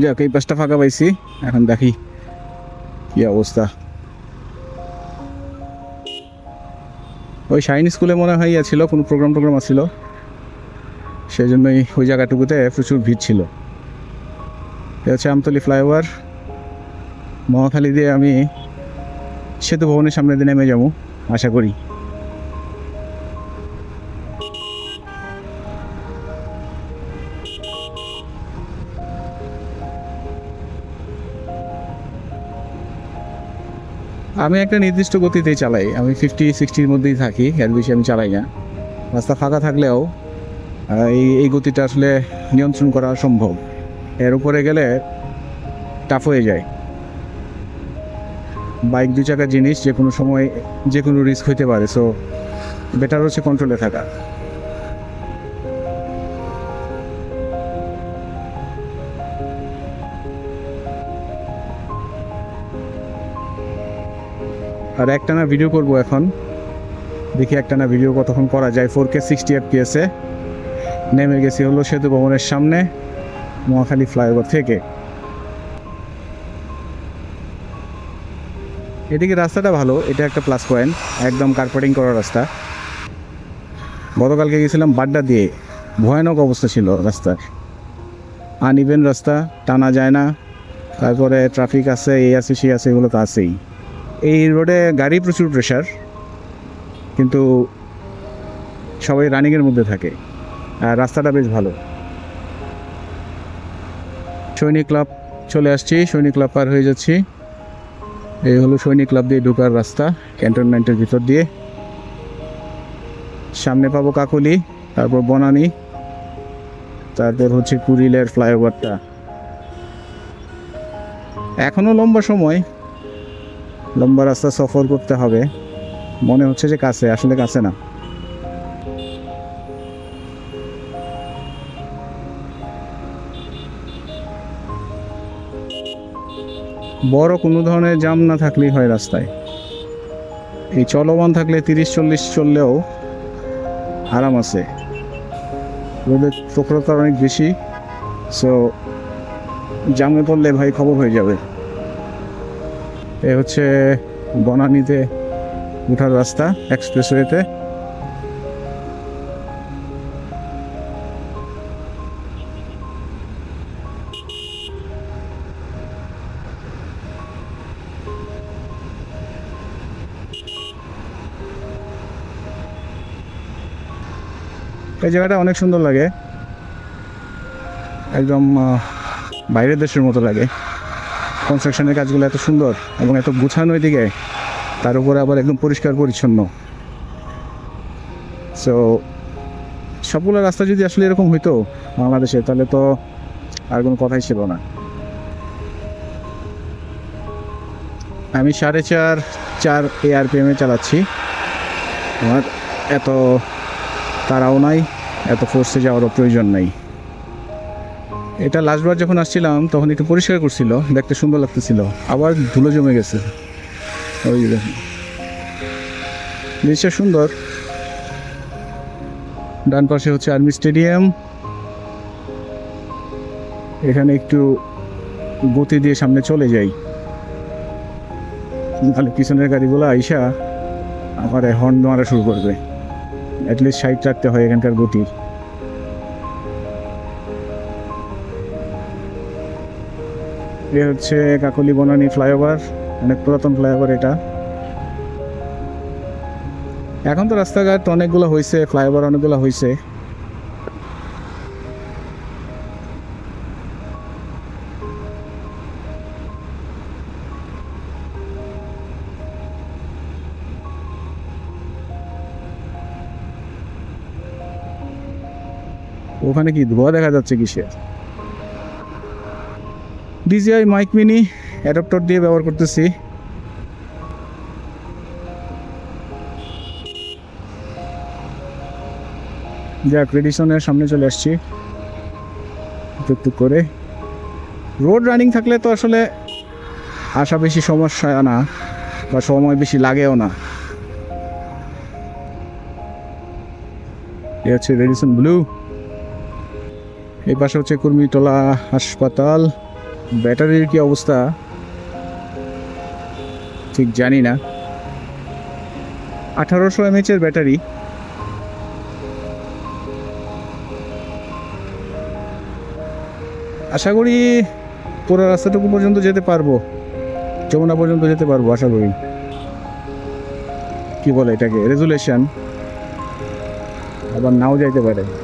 যাক, এই পাশটা ফাঁকা পাইছি। এখন দেখি কি অবস্থা। ওই শাইন স্কুলে মনে হয় ইয়া ছিল কোনো প্রোগ্রাম টোগ্রাম আছিল। সেই জন্যই ওই জায়গাটুকুতে প্রচুর ভিড় ছিল। এ হচ্ছে আমতলি ফ্লাইওভার। মহাখালী দিয়ে আমি সেতু ভবনের সামনে দিয়ে নেমে যাব, আশা করি। আমি একটা নির্দিষ্ট গতিতেই চালাই। আমি ফিফটি সিক্সটির মধ্যেই থাকি এর বেশি আমি চালাই না। রাস্তা ফাঁকা থাকলেও এই এই গতিটা আসলে নিয়ন্ত্রণ করা সম্ভব। এর উপরে গেলে টাফ হয়ে যায়। বাইক দু চাকার জিনিস যে কোনো সময় যে কোনো রিস্ক হইতে পারে সো বেটার হচ্ছে কন্ট্রোলে থাকা। আর একটানা ভিডিও করব এখন। দেখি একটানা ভিডিও কতক্ষণ করা যায়। ফোর কে সিক্সটি এফ এফপিএসে নেমে গেছি হলো সেতু ভবনের সামনে মহাখালী ফ্লাইওভার থেকে। এদিকে রাস্তাটা ভালো, এটা একটা প্লাস পয়েন্ট একদম কার্পেটিং করা রাস্তা। গতকালকে গেছিলাম বাড্ডা দিয়ে, ভয়ানক অবস্থা ছিল রাস্তার। আনইভেন রাস্তা, টানা যায় না, তারপরে ট্রাফিক আছে, এই আছে, সেই আছে, এগুলো তো আছেই। এই রোডে গাড়ি প্রচুর প্রেশার কিন্তু সবাই রানিংয়ের মধ্যে থাকে, আর রাস্তাটা বেশ ভালো। সৈনিক ক্লাব চলে আসছি, সৈনিক ক্লাব পার হয়ে যাচ্ছি। এই হলো সৈনিক ক্লাব দিয়ে ঢোকার রাস্তা, ক্যান্টনমেন্টের ভিতর দিয়ে। সামনে পাবো কাকুলি, তারপর বনানি, তারপর হচ্ছে কুড়িলের ফ্লাইওভারটা। এখনও লম্বা সময় লম্বা রাস্তা সফর করতে হবে। মনে হচ্ছে যে কাছে, আসলে কাছে না। বড় কোনো ধরনের জাম না থাকলেই হয় রাস্তায়। এই চলমান থাকলে তিরিশ, চল্লিশ চললেও আরাম আছে। রোদের প্রখরতা অনেক বেশি সো জামে পড়লে ভাই খবর হয়ে যাবে। এ হচ্ছে বনানীতে উঠার রাস্তা এক্সপ্রেসওয়েতে এই জায়গাটা অনেক সুন্দর লাগে। একদম বাইরের দেশের মতো লাগে। কনস্ট্রাকশনের কাজগুলো এত সুন্দর এবং এত গুছানো এদিকে, তার উপরে আবার একদম পরিষ্কার পরিচ্ছন্ন। সো সবগুলো রাস্তা যদি আসলে এরকম হইতো বাংলাদেশে, তাহলে তো আর কোনো কথাই ছিল না। আমি সাড়ে চার চার এআরপিএমে চালাচ্ছি। আমার এত তারাও নাই, এত ফোর্সে যাওয়ারও প্রয়োজন নাই। এটা লাস্টবার যখন আসছিলাম, তখন একটু পরিষ্কার করছিল, দেখতে সুন্দর লাগতেছিল। আবার ধুলো জমে গেছে। ওই। জিনিসটা সুন্দর। ডান পাশে হচ্ছে আর্মি স্টেডিয়াম। এখানে একটু গতি দিয়ে সামনে চলে যাই। তাহলে পিছনের গাড়িগুলো আইসা আমার হর্ন মারা শুরু করবে। অ্যাটলিস্ট সাইড রাখতে হয় এখানকার গতি এ হচ্ছে কাকলি বনানী ফ্লাইওভার, অনেক পুরাতন ফ্লাইওভার এটা। এখন তো রাস্তাঘাট অনেকগুলো হয়েছে ফ্লাইওভার অনেকগুলো হয়েছে ওখানে কি ধোয়া দেখা যাচ্ছে কিসের? ডিজিআই মাইক মিনি অ্যাডাপ্টার দিয়ে ব্যবহার করতেছি। যাক রেডিসনের সামনে চলে আসছি। টুকটুক করে। রোড রানিং থাকলে তো আসলে আসা বেশি সমস্যা না, বা সময় বেশি লাগেও না। এ হচ্ছে রেডিসন ব্লু এই পাশে হচ্ছে কুর্মিটোলা হাসপাতাল। ব্যাটারির কি অবস্থা? ঠিক জানি না। আঠারোশো এমএচের ব্যাটারি। আশা করি পুরো রাস্তাটুকু পর্যন্ত যেতে পারব। যমুনা পর্যন্ত যেতে পারব, আশা করি। কি বলে এটাকে? রেজুলেশন আবার নাও যাইতে পারে।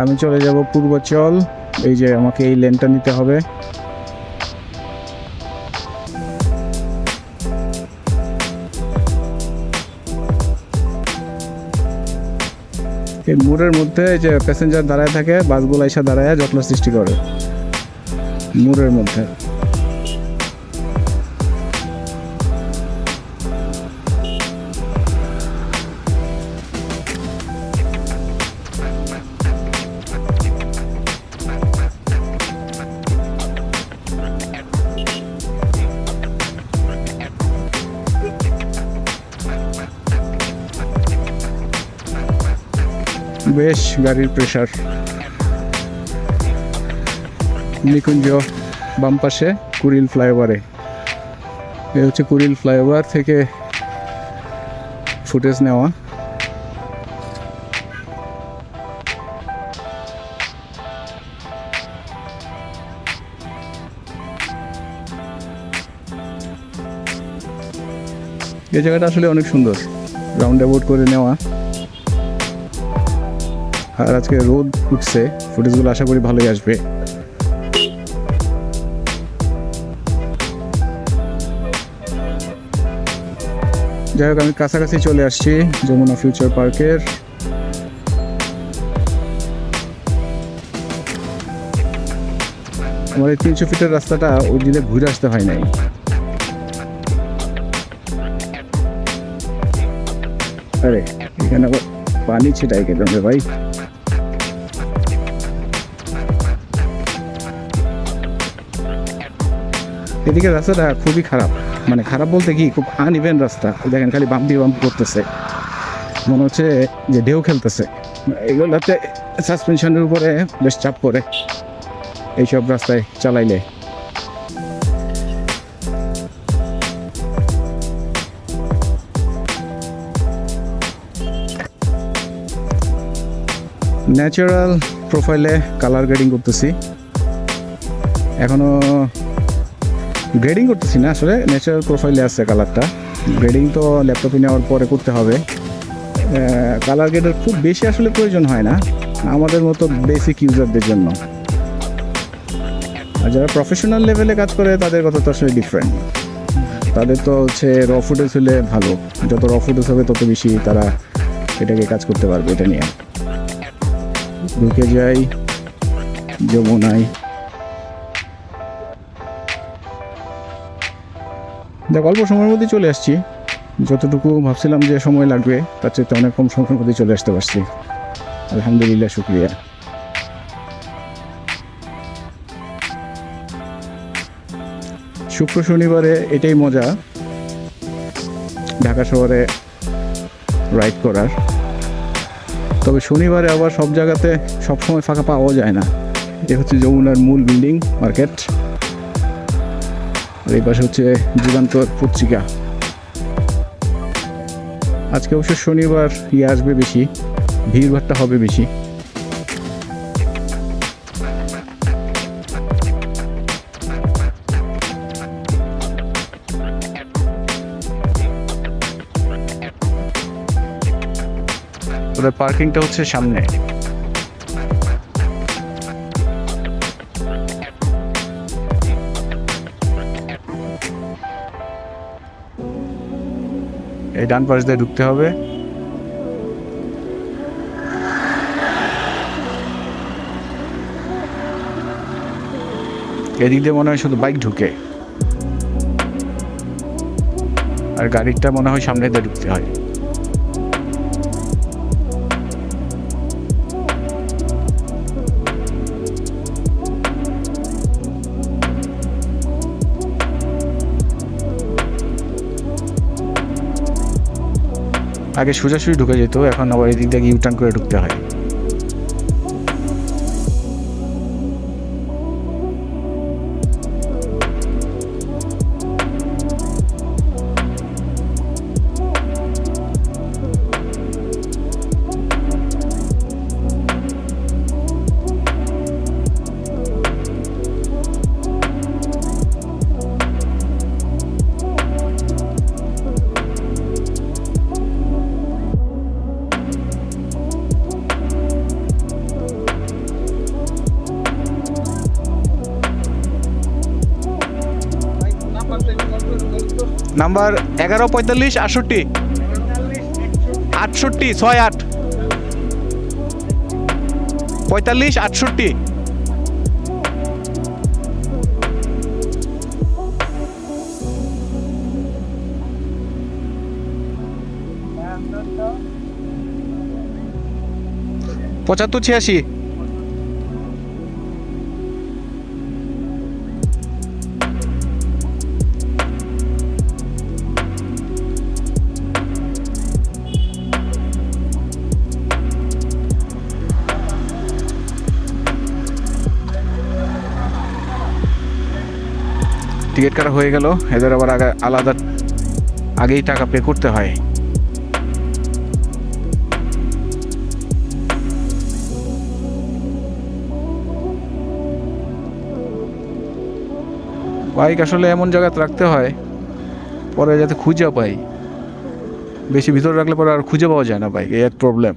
আমি চলে যাব পূর্বচল। এই যে আমাকে এই লেনটা নিতে হবে। এই মোড়ের মধ্যে যে প্যাসেঞ্জার দাঁড়ায় থাকে, বাসগুলো এসে দাঁড়ায়, যত্ন সৃষ্টি করে। মোড়ের মধ্যে। বেশ গাড়ির প্রেশার নিকুঞ্জ বাম পাশে কুড়িল ফ্লাইওভারে এ। হচ্ছে কুড়িল ফ্লাইওভার থেকে ফুটেজ নেওয়া। এই জায়গাটা আসলে অনেক সুন্দর। রাউন্ড অ্যাবাউট করে নেওয়া। আর আজকে রোদ উঠছে ফুটেজগুলো আশা করি ভালোই আসবে। যাই হোক, আমি কাছাকাছি চলে আসছি যমুনা ফিউচার পার্কের। আমার এই তিনশো ফিটের রাস্তাটা ওই দিনে ঘুরে আসতে হয় নাই। আরে, এখানে পানি ছিটাই গেলাম রে ভাই? এদিকে রাস্তাটা খুবই খারাপ। মানে খারাপ বলতে কি, খুব আনইভেন রাস্তা। দেখেন খালি বাম দিয়ে বাম করতেছে। মনে হচ্ছে যে ঢেউ খেলতেছে। এগুলোতে সাসপেনশনের উপরে বেশ চাপ পড়ে। এইসব রাস্তায় চালাইলে। ন্যাচারাল প্রোফাইলে কালার গ্রেডিং করতেছি। এখনও গ্রেডিং করতেছি না আসলে ন্যাচারাল প্রোফাইলে আছে কালারটা গ্রেডিং তো ল্যাপটপে নেওয়ার পরে করতে হবে। কালার গ্রেডের খুব বেশি আসলে প্রয়োজন হয় না, আমাদের মতো বেসিক ইউজারদের জন্য। আর যারা প্রফেশনাল লেভেলে কাজ করে, তাদের কথা তো আসলে ডিফারেন্ট তাদের তো হচ্ছে র ফুটেজ হলে ভালো। যত র ফুটেজ হবে, তত বেশি তারা এটাকে কাজ করতে পারবে এটা নিয়ে। ঢুকে যাই, যমুনায়। দেখ, অল্প সময়ের মধ্যে চলে আসছি। যতটুকু ভাবছিলাম যে সময় লাগবে, তার চেয়ে অনেক কম সময়ের মধ্যে চলে আসতে পারছি। আলহামদুলিল্লাহ, শুক্রিয়া। শুক্র শনিবারে এটাই মজা, ঢাকা শহরে রাইড করার। তবে শনিবারে আবার সব জায়গাতে সবসময় ফাঁকা পাওয়া যায় না। এ হচ্ছে যমুনার মূল বিল্ডিং মার্কেট। আর এই পাশে হচ্ছে যুগান্তর পত্রিকা আজকে অবশ্য শনিবার ইয়ে আসবে বেশি ভিড়ভাড়টা হবে বেশি। পার্কিংটা হচ্ছে সামনে। এই ডান পাশ দিয়ে ঢুকতে হবে। এদিক দিয়ে মনে হয় শুধু বাইক ঢুকে। আর গাড়িটা মনে হয় সামনে দিয়ে ঢুকতে হয়। আগে সোজাসুজি ঢুকে যেত এখন আবার এদিক দিয়ে ইউটার্ন করে ঢুকতে হয়। নাম্বার এগারো পঁয়তাল্লিশ আটষট্টি। আটষট্টি ছয় আট। পঁয়তাল্লিশ আটষট্টি। পঁচাত্তর ছিয়াশি। টিকিট কাটা হয়ে গেল। এদের আবার আগে আলাদা, আগেই টাকা পে করতে হয়। বাইক আসলে এমন জায়গাতে রাখতে হয়, পরে যাতে খুঁজে পাই। বেশি ভিতরে রাখলে পরে আর খুঁজে পাওয়া যায় না বাইক এই এক প্রবলেম